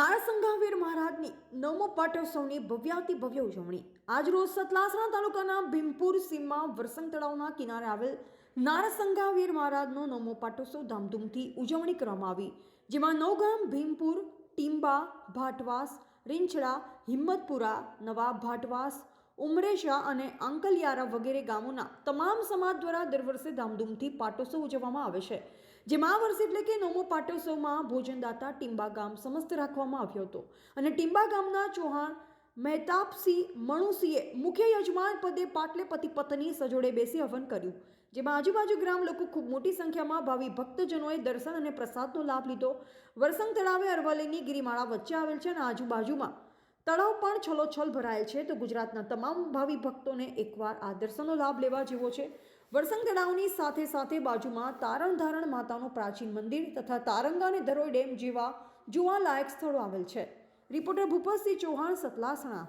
નારસંગાવીર મહારાજની નવમો પાટોત્સવની ભવ્યાતિ ભવ્ય ઉજવણી. આજરોજ સતલાસણા તાલુકાના ભીમપુર સીમમાં વરસંગ તળાવના કિનારે આવેલ નારસંગાવીર મહારાજનો નવમો પાટોત્સવ ધામધૂમથી ઉજવણી કરવામાં આવી. જેમાં નવગામ, ભીમપુર, ટીંબા, ભાટવાસ, રીંછડા, હિંમતપુરા, નવા ભાટવાસ ઉમરેશા અને અંકલિયારા વગેરે ગામોના તમામ સમાજ દ્વારા દર વર્ષે ધામધૂમથી પાટોત્સવ ઉજવવામાં આવે છે. જેમાં આ વર્ષે એટલે કે નવમો પાટોત્સવમાં ભોજનદાતા ટીંબા ગામ સમસ્ત રાખવામાં આવ્યો હતો. અને ટીંબા ગામના ચૌહાણ મહેતાબસિંહ મણુસિંહે મુખ્ય યજમાન પદે પાટલે પતિ પત્ની સજોડે બેસી હવન કર્યું. જેમાં આજુબાજુ ગ્રામ લોકો ખૂબ મોટી સંખ્યામાં ભાવિ ભક્તજનોએ દર્શન અને પ્રસાદનો લાભ લીધો. વરસંગ તળાવે અરવલ્લીની ગિરિમાળા વચ્ચે આવેલ છે અને આજુબાજુમાં તળાવ પણ છલોછલ ભરાયેલ છે તો ગુજરાતના તમામ ભાવિ ભક્તોને એકવાર આ દર્શનનો લાભ લેવા જેવો છે. વરસંગ તળાવની સાથે સાથે બાજુમાં તારણ ધારણ માતાનું પ્રાચીન મંદિર તથા તારંગા અને ધરોઈ ડેમ જેવા જોવાલાયક સ્થળો આવેલ છે. રિપોર્ટર ભૂપતસિંહ ચૌહાણ, સતલાસણા.